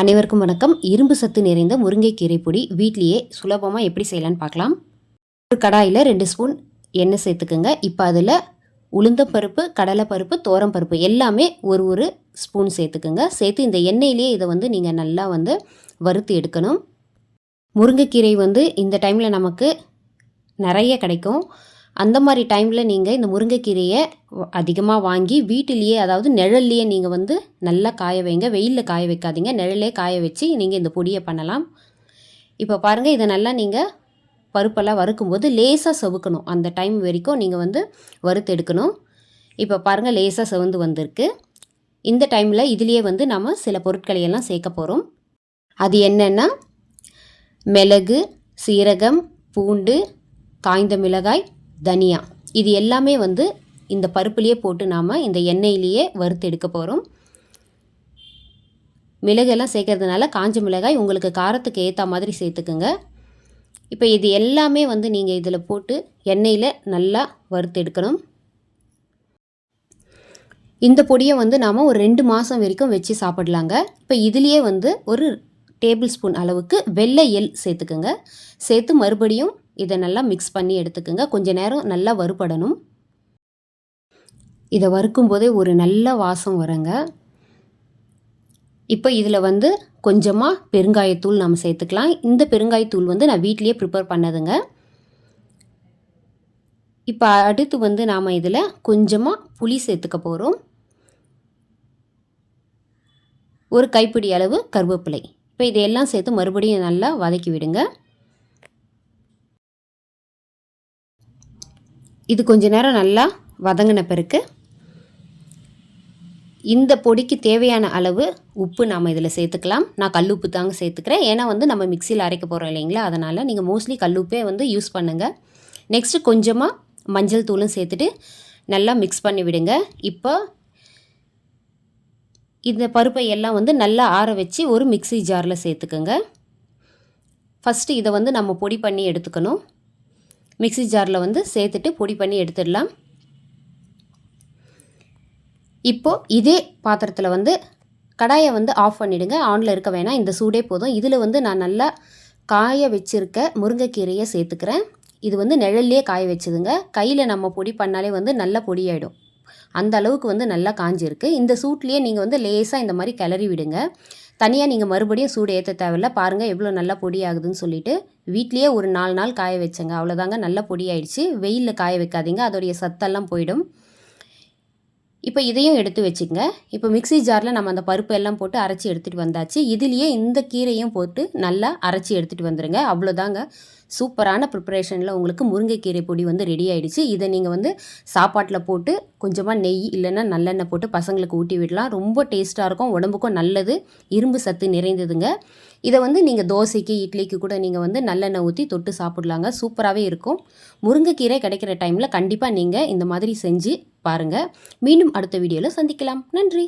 அனைவருக்கும் வணக்கம். இரும்பு சத்து நிறைந்த முருங்கைக்கீரை பொடி வீட்லேயே சுலபமாக எப்படி செய்யலான்னு பார்க்கலாம். ஒரு கடாயில் ரெண்டு ஸ்பூன் எண்ணெய் சேர்த்துக்குங்க. இப்போ அதில் உளுந்தப்பருப்பு கடலைப்பருப்பு பருப்பு எல்லாமே ஒரு ஒரு ஸ்பூன் சேர்த்துக்குங்க. சேர்த்து இந்த எண்ணெயிலேயே இதை வந்து நீங்கள் நல்லா வந்து வறுத்து எடுக்கணும். முருங்கைக்கீரை வந்து இந்த டைமில் நமக்கு நிறைய கிடைக்கும். அந்த மாதிரி டைமில் நீங்கள் இந்த முருங்கைக்கீரையை அதிகமாக வாங்கி வீட்டிலேயே அதாவது நிழல்லையே நீங்கள் வந்து நல்லா காய வைங்க. வெயிலில் காய வைக்காதீங்க. நிழலே காய வச்சு நீங்கள் இந்த பொடியை பண்ணலாம். இப்போ பாருங்கள் இதை நல்லா நீங்கள் பருப்பெல்லாம் வறுக்கும்போது லேசாக செவுக்கணும். அந்த டைம் வரைக்கும் நீங்கள் வந்து வறுத்து எடுக்கணும். இப்போ பாருங்கள் லேசாக செவந்து வந்திருக்கு. இந்த டைமில் இதுலேயே வந்து நம்ம சில பொருட்களை எல்லாம் சேர்க்க போகிறோம் அது என்னென்னா மிளகு சீரகம் பூண்டு காய்ந்த மிளகாய் தனியா. இது எல்லாமே வந்து இந்த பருப்புலேயே போட்டு நாம் இந்த எண்ணெயிலேயே வறுத்து எடுக்க போகிறோம் மிளகெல்லாம் சேர்க்கறதுனால காஞ்ச மிளகாய் உங்களுக்கு காரத்துக்கு ஏற்ற மாதிரி சேர்த்துக்குங்க. இப்போ இது எல்லாமே வந்து நீங்கள் இதில் போட்டு எண்ணெயில் நல்லா வறுத்து எடுக்கணும். இந்த பொடியை வந்து நாம் ஒரு ரெண்டு மாதம் வரைக்கும் வச்சு சாப்பிடலாங்க. இப்போ இதுலேயே வந்து ஒரு டேபிள் ஸ்பூன் அளவுக்கு வெள்ளை எல் சேர்த்துக்குங்க. சேர்த்து மறுபடியும் இதை நல்லா மிக்ஸ் பண்ணி எடுத்துக்கோங்க. கொஞ்சம் நேரம் நல்லா வறுபடணும். இதை வறுக்கும் போதே ஒரு நல்ல வாசம் வருங்க. இப்போ இதில் வந்து கொஞ்சமாக பெருங்காயத்தூள் நம்ம சேர்த்துக்கலாம். இந்த பெருங்காயத்தூள் வந்து நான் வீட்லேயே ப்ரிப்பேர் பண்ணதுங்க. இப்போ அடுத்து வந்து நாம் இதில் கொஞ்சமாக புளி சேர்த்துக்க போகிறோம் ஒரு கைப்பிடி அளவு கருவேப்பிலை. இப்போ இதையெல்லாம் சேர்த்து மறுபடியும் நல்லா வதக்கி விடுங்க. இது கொஞ்ச நேரம் நல்லா வதங்கின பிறகு இந்த பொடிக்கு தேவையான அளவு உப்பு நாம் இதில் சேர்த்துக்கலாம். நான் கல் உப்பு தாங்க சேர்த்துக்கிறேன். ஏன்னா வந்து நம்ம மிக்சியில் அரைக்க போகிறோம் இல்லைங்களா? அதனால் நீங்கள் மோஸ்ட்லி கல் உப்பே வந்து யூஸ் பண்ணுங்கள் நெக்ஸ்ட்டு கொஞ்சமாக மஞ்சள் தூளும் சேர்த்துட்டு நல்லா மிக்ஸ் பண்ணி விடுங்க. இப்போ இந்த பருப்பை எல்லாம் வந்து நல்லா ஆற வச்சு ஒரு மிக்சி ஜாரில் சேர்த்துக்கோங்க. ஃபஸ்ட்டு இதை வந்து நம்ம பொடி பண்ணி எடுத்துக்கணும். மிக்சி ஜாரில் வந்து சேர்த்துட்டு பொடி பண்ணி எடுத்துடலாம். இப்போது இதே பாத்திரத்தில் வந்து கடாயை வந்து ஆஃப் பண்ணிவிடுங்க ஆனில் இருக்க வேணாம். இந்த சூடே போதும். இதில் வந்து நான் நல்லா காய வச்சுருக்க முருங்கைக்கீரையை சேர்த்துக்கிறேன். இது வந்து நிழல்லையே காய வச்சுதுங்க. கையில் நம்ம பொடி பண்ணாலே வந்து நல்லா பொடியாயிடும். அந்த அளவுக்கு வந்து நல்லா காஞ்சிருக்கு. இந்த சூட்லேயே நீங்கள் வந்து லேசாக இந்த மாதிரி கிளறி விடுங்க. தனியாக நீங்கள் மறுபடியும் சூடு ஏற்ற தேவையில்ல. பாருங்கள் எவ்வளோ நல்லா பொடி ஆகுதுன்னு சொல்லிட்டு வீட்லேயே ஒரு நாலு நாள் காய வச்சேங்க. அவ்வளோதாங்க நல்லா பொடி ஆயிடுச்சு. வெயிலில் காய வைக்காதீங்க. அதோடைய சத்தெல்லாம் போயிடும். இப்போ இதையும் எடுத்து வச்சுங்க இப்போ மிக்சி ஜாரில் நம்ம அந்த பருப்பு எல்லாம் போட்டு அரைச்சி எடுத்துகிட்டு வந்தாச்சு. இதுலேயே இந்த கீரையும் போட்டு நல்லா அரைச்சி எடுத்துகிட்டு வந்துடுங்க அவ்வளோதாங்க. சூப்பரான ப்ரிப்பரேஷனில் உங்களுக்கு முருங்கைக்கீரை பொடி வந்து ரெடி ஆகிடுச்சு இதை நீங்கள் வந்து சாப்பாட்டில் போட்டு கொஞ்சமாக நெய் இல்லைன்னா நல்லெண்ணெய் போட்டு பசங்களுக்கு ஊட்டி விடலாம். ரொம்ப டேஸ்ட்டாக இருக்கும். உடம்புக்கும் நல்லது. இரும்பு சத்து நிறைந்ததுங்க. இதை வந்து நீங்கள் தோசைக்கு இட்லிக்கு கூட நீங்கள் வந்து நல்லெண்ணெய் ஊற்றி தொட்டு சாப்பிட்லாங்க. சூப்பராகவே இருக்கும். முருங்கைக்கீரை கிடைக்கிற டைமில் கண்டிப்பாக நீங்கள் இந்த மாதிரி செஞ்சு பாருங்கள் மீண்டும் அடுத்த வீடியோவில் சந்திக்கலாம். நன்றி.